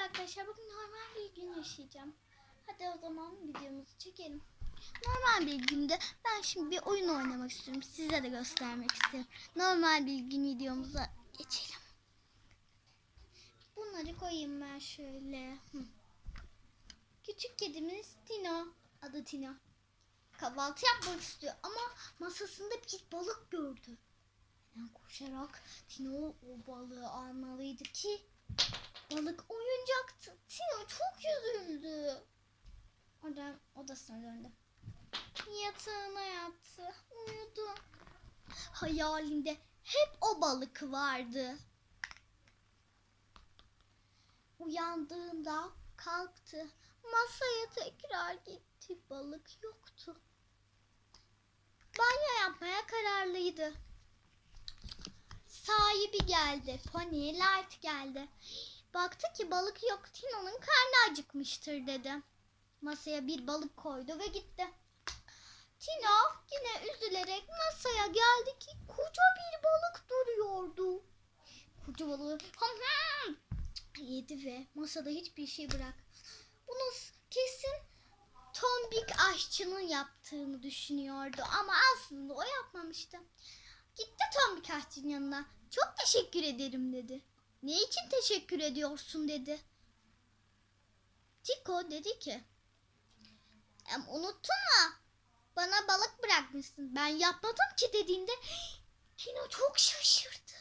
arkadaşlar bugün normal bir gün yaşayacağım. Hadi o zaman videomuzu çekelim. Normal bir günde ben şimdi bir oyun oynamak istiyorum. Size de göstermek istiyorum. Normal bir gün videomuza geçelim. Bunları koyayım ben şöyle. Küçük kedimiz Tino. Adı Tino. Kahvaltı yapmak istiyor ama masasında bir balık gördü. Hemen koşarak Tino o balığı almalıydı ki balık oyuncaktı. Üzüldü. Oradan odasına döndü. Yatağına yattı. Uyudu. Hayalinde hep o balık vardı. Uyandığında kalktı. Masaya tekrar gitti. Balık yoktu. Banyo yapmaya kararlıydı. Sahibi geldi. Pony Light geldi. Baktı ki balık yok. Tino'nun karnı acıkmıştır dedi. Masaya bir balık koydu ve gitti. Tino yine üzülerek masaya geldi ki koca bir balık duruyordu. Koca balığı ham ham yedi ve masada hiçbir şey bırak. Bunu kesin tombik aşçının yaptığını düşünüyordu ama aslında o yapmamıştı. Gitti tombik aşçının yanına. Çok teşekkür ederim dedi. Ne için teşekkür ediyorsun dedi. Tiko dedi ki "Em, unuttun mu? Bana balık bırakmışsın. Ben yapmadım ki dediğinde Tino çok şaşırdı.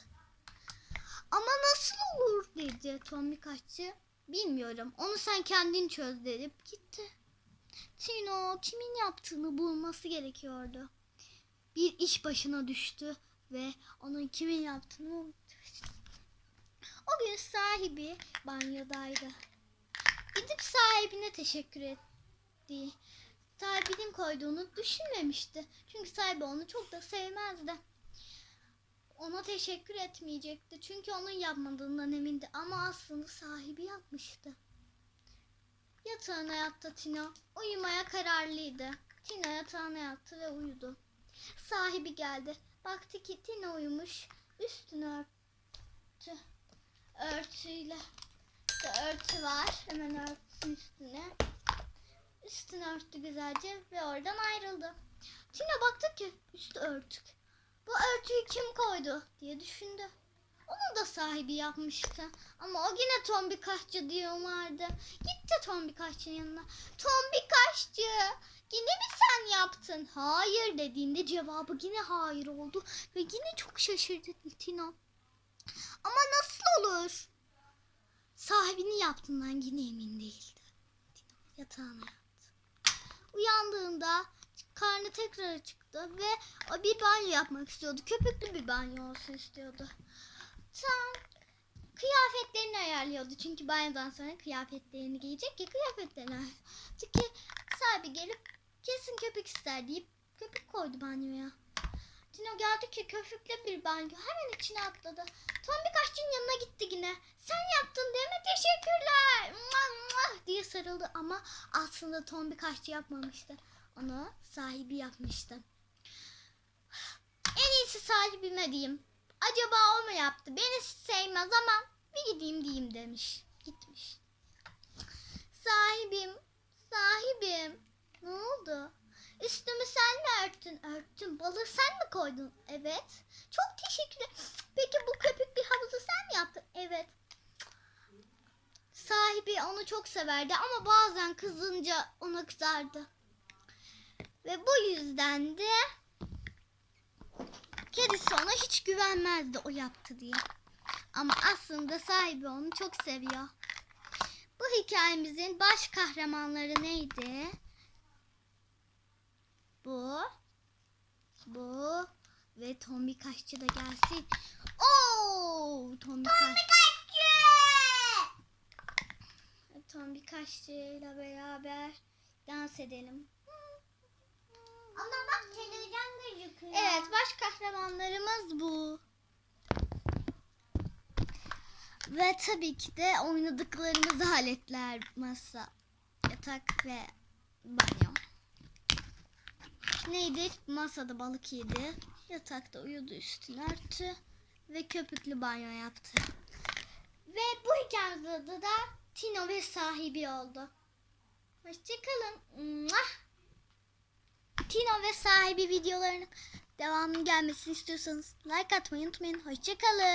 Ama nasıl olur dedi Tommy kaççı. Bilmiyorum. Onu sen kendin çöz dedip gitti. Tino kimin yaptığını bulması gerekiyordu. Bir iş başına düştü ve onun kimin yaptığını buldu. O gün sahibi banyodaydı. Gidip sahibine teşekkür etti. Sahibinin koyduğunu düşünmemişti. Çünkü sahibi onu çok da sevmezdi. Ona teşekkür etmeyecekti. Çünkü onun yapmadığından emindi. Ama aslında sahibi yapmıştı. Yatağına yattı Tina. Uyumaya kararlıydı. Tina yatağına yattı ve uyudu. Sahibi geldi. Baktı ki Tina uyumuş. Üstünü örttü. Örtüyle. İşte örtü var. Hemen örtüsün üstüne. Üstünü örttü güzelce ve oradan ayrıldı. Tina baktı ki üstü örtük. Bu örtüyü kim koydu diye düşündü. Onu da sahibi yapmıştı. Ama o yine tombik aşçı diyorlardı. Gitti tombik aşçının yanına. Tombik aşçı yine mi sen yaptın? Hayır dediğinde cevabı yine hayır oldu. Ve yine çok şaşırdı Tina. Ama nasıl olur? Sahibini yaptığından yine emin değildi. Yatağına yattı. Uyandığında karnı tekrar çıktı ve o bir banyo yapmak istiyordu. Köpüklü bir banyo olsun istiyordu. Tam kıyafetlerini ayarlıyordu. Çünkü banyodan sonra kıyafetlerini giyecek ya kıyafetlerini ki sahibi gelip kesin köpük ister deyip köpük koydu banyoya. Tino geldi ki köpüklü bir banyo. Hemen içine atladı. Tombik aşçının yanına gitti yine. Sen yaptın değil mi? Teşekkürler. Muah, muah diye sarıldı ama aslında Tombik aşçı yapmamıştı. Onu sahibi yapmıştı. En iyisi sahibime diyeyim. Acaba o mu yaptı? Beni sevmez ama bir gideyim diyeyim demiş. Gitmiş. Sahibim, sahibim. Ne oldu? Üstümü sen mi örttün? Örttüm. Balığı sen mi koydun? Evet. Çok teşekkür. Peki bu köpüklü havuzu sen mi yaptın? Evet. Sahibi onu çok severdi ama bazen kızınca ona kızardı. Ve bu yüzden de kedisi ona hiç güvenmezdi o yaptı diye. Ama aslında sahibi onu çok seviyor. Bu hikayemizin baş kahramanları neydi? Bu, bu ve Tommy Kaşçı da gelsin. Oo, Kaşçı. Tommy Kaşçı ile beraber dans edelim. Ama bak televizyon gözüküyor. Evet, baş kahramanlarımız bu. Ve tabii ki de oynadıklarımız aletler, masa, yatak ve banyo. Neydi? Masada balık yedi. Yatakta uyudu üstünü örtü. Ve köpüklü banyo yaptı. Ve bu hikayemizde de Tino ve sahibi oldu. Hoşçakalın. Tino ve sahibi videolarının devamının gelmesini istiyorsanız like atmayı unutmayın. Hoşçakalın.